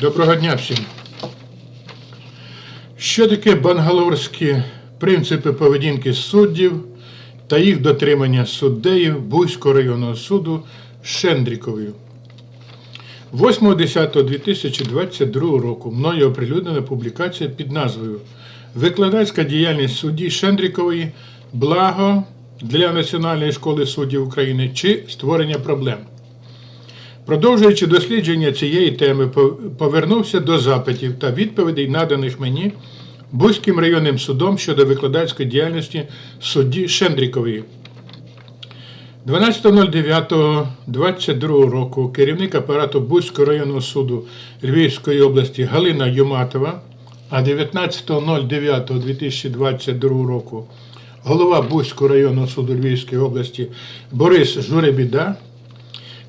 Доброго дня всім. Що таке бангалорські принципи поведінки суддів та їх дотримання суддею Бузького районного суду Шендріковою? 8.10.2022 року мною оприлюднена публікація під назвою Викладацька діяльність судді Шендрікової Благо для Національної школи суддів України чи створення проблем. Продовжуючи дослідження цієї теми, повернувся до запитів та відповідей, наданих мені Бузьким районним судом щодо викладацької діяльності судді Шендрікової. 12.09.22 року керівник апарату Бузького районного суду Львівської області Галина Юматова, а 19.09.2022 року голова Бузького районного суду Львівської області Борис Журебіда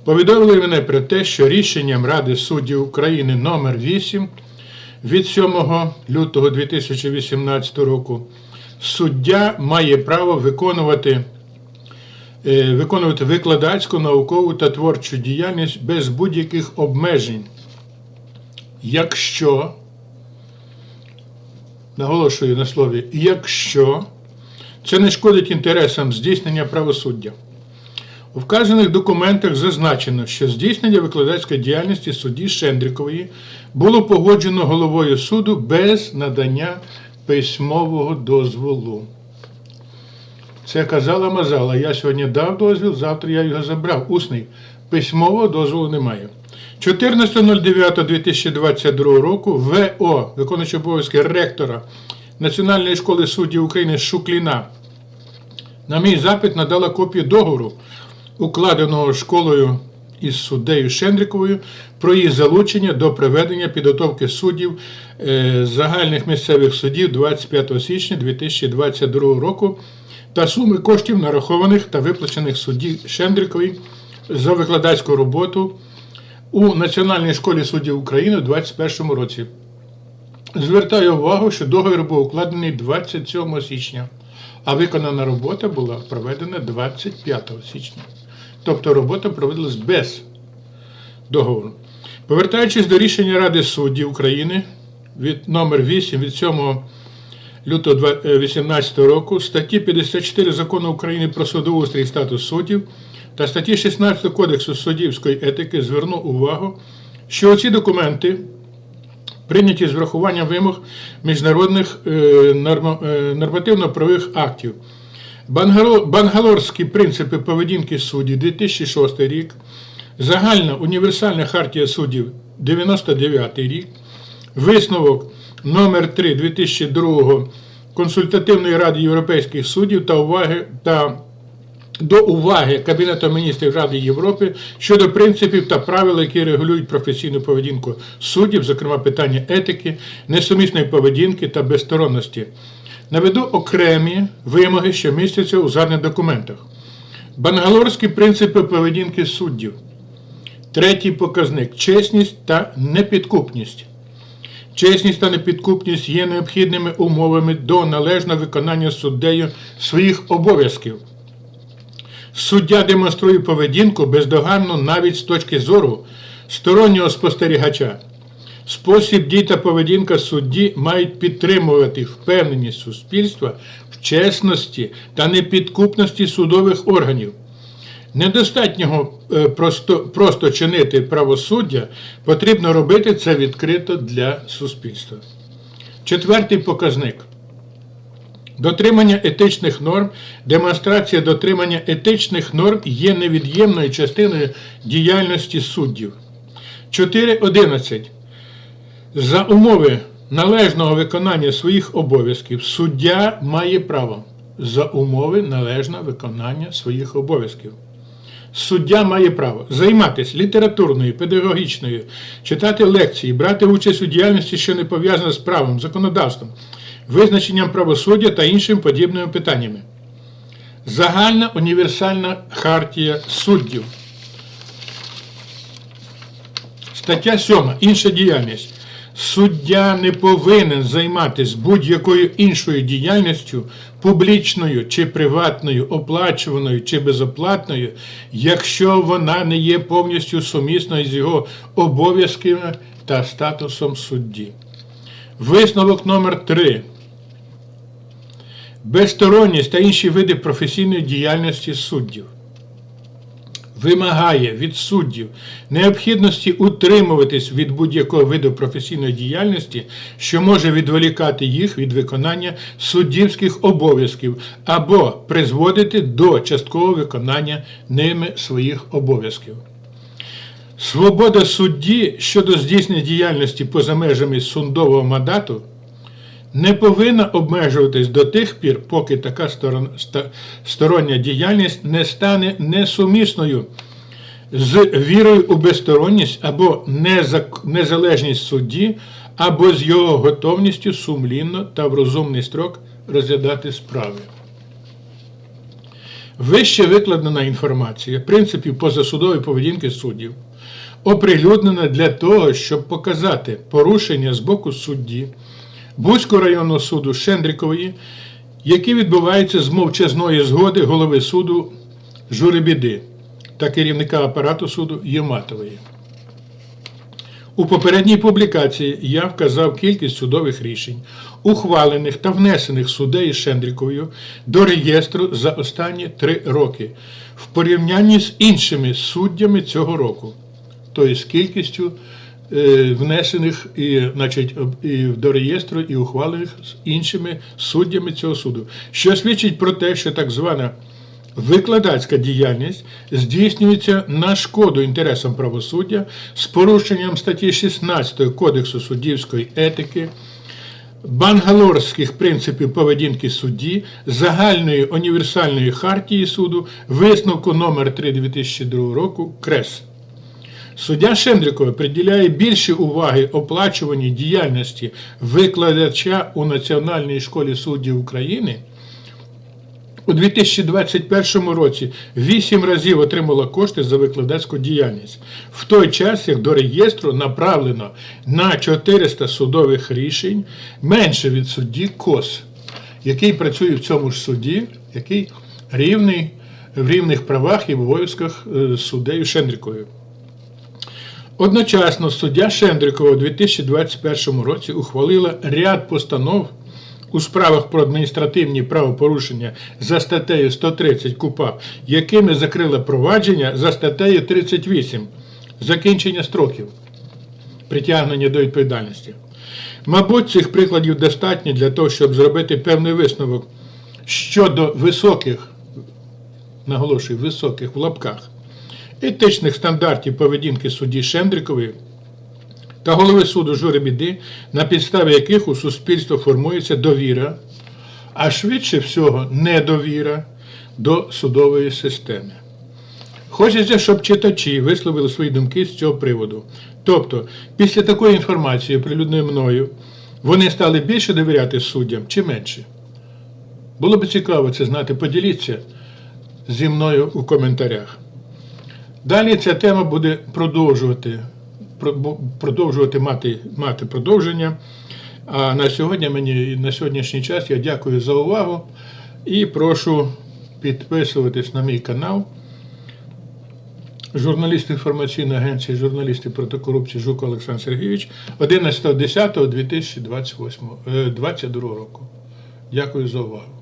повідомили мене про те, що рішенням Ради суддів України номер 8 від 7 лютого 2018 року суддя має право виконувати, е, виконувати викладацьку, наукову та творчу діяльність без будь-яких обмежень, якщо, наголошую на слові, якщо це не шкодить інтересам здійснення правосуддя. У вказаних документах зазначено, що здійснення викладацької діяльності судді Шендрікової було погоджено головою суду без надання письмового дозволу. Це казала Мазала. Я сьогодні дав дозвіл, завтра я його забрав. Усний. Письмового дозволу немає. 14.09.2022 року ВО, виконуючий обов'язки ректора Національної школи суддів України Шукліна, на мій запит надала копію договору, укладеного школою із суддею Шендріковою про її залучення до проведення підготовки суддів е, загальних місцевих судів 25 січня 2022 року та суми коштів нарахованих та виплачених судді Шендріковій за викладацьку роботу у Національній школі суддів України у 2021 році. Звертаю увагу, що договір був укладений 27 січня, а виконана робота була проведена 25 січня. Тобто робота проводилась без договору. Повертаючись до рішення Ради суддів України від номер 8 від 7 лютого 2018 року, статті 54 Закону України про судоустрій і статус суддів та статті 16 Кодексу суддівської етики звернув увагу, що ці документи прийняті з врахуванням вимог міжнародних е, е, нормативно-правових актів. Бангало- Бангалорські принципи поведінки суддів 2006 рік, Загальна універсальна хартія суддів 99 рік, висновок номер 3 2002 Консультативної ради європейських суддів та уваги та до уваги Кабінету міністрів Ради Європи щодо принципів та правил, які регулюють професійну поведінку суддів, зокрема питання етики, несумісної поведінки та безсторонності. Наведу окремі вимоги, що містяться у згаданих документах. Бангалорські принципи поведінки суддів. Третій показник чесність та непідкупність. Чесність та непідкупність є необхідними умовами до належного виконання суддею своїх обов'язків. Суддя демонструє поведінку бездоганну навіть з точки зору стороннього спостерігача. Спосіб дій та поведінка судді мають підтримувати впевненість суспільства в чесності та непідкупності судових органів. Недостатньо е, просто, просто чинити правосуддя, потрібно робити це відкрито для суспільства. Четвертий показник. Дотримання етичних норм, демонстрація дотримання етичних норм є невід'ємною частиною діяльності суддів. 4.11. За умови належного виконання своїх обов'язків суддя має право за умови належного виконання своїх обов'язків. Суддя має право займатися літературною, педагогічною, читати лекції, брати участь у діяльності, що не пов'язана з правом, законодавством, визначенням правосуддя та іншими подібними питаннями. Загальна універсальна хартія суддів. Стаття 7. Інша діяльність. Суддя не повинен займатися будь-якою іншою діяльністю, публічною чи приватною, оплачуваною чи безоплатною, якщо вона не є повністю сумісною з його обов'язками та статусом судді. Висновок номер 3 Безсторонність та інші види професійної діяльності суддів вимагає від суддів необхідності утримуватись від будь-якого виду професійної діяльності, що може відволікати їх від виконання суддівських обов'язків або призводити до часткового виконання ними своїх обов'язків. Свобода судді щодо здійснення діяльності поза межами судового мандату не повинна обмежуватись до тих пір, поки така стороння діяльність не стане несумісною з вірою у безсторонність або незалежність судді, або з його готовністю сумлінно та в розумний строк розглядати справи. Вище викладена інформація принципів позасудової поведінки суддів оприлюднена для того, щоб показати порушення з боку судді Бузького районного суду Шендрікової, які відбуваються з мовчазної згоди голови суду Журибіди та керівника апарату суду Єматової. У попередній публікації я вказав кількість судових рішень, ухвалених та внесених суддею Шендріковою до реєстру за останні три роки в порівнянні з іншими суддями цього року, тобто з кількістю внесених і, значить, і до реєстру і ухвалених з іншими суддями цього суду, що свідчить про те, що так звана Викладацька діяльність здійснюється на шкоду інтересам правосуддя з порушенням статті 16 Кодексу суддівської етики, бангалорських принципів поведінки судді, загальної універсальної хартії суду, висновку номер 3 2002 року КРЕС. Суддя Шендрикова приділяє більше уваги оплачуваній діяльності викладача у Національній школі суддів України. У 2021 році 8 разів отримала кошти за викладацьку діяльність, в той час, як до реєстру направлено на 400 судових рішень менше від судді КОС, який працює в цьому ж суді, який рівний в рівних правах і обов'язках е, суддею Шендрикою. Одночасно суддя Шендрикова у 2021 році ухвалила ряд постанов у справах про адміністративні правопорушення за статтею 130 КУПАП, якими закрила провадження за статтею 38 закінчення строків притягнення до відповідальності. Мабуть, цих прикладів достатньо для того, щоб зробити певний висновок щодо високих, наголошую, високих в лапках етичних стандартів поведінки судді Шендрикової та голови суду Жури Біди, на підставі яких у суспільство формується довіра, а швидше всього недовіра до судової системи. Хочеться, щоб читачі висловили свої думки з цього приводу. Тобто, після такої інформації, оприлюдненої мною, вони стали більше довіряти суддям чи менше. Було б цікаво це знати, поділіться зі мною у коментарях. Далі ця тема буде продовжувати, продовжувати мати, мати продовження. А на сьогодні мені на сьогоднішній час я дякую за увагу і прошу підписуватись на мій канал. Журналіст інформаційної агенції журналісти проти корупції Жук Олександр Сергійович 11.10.2022 року. Дякую за увагу.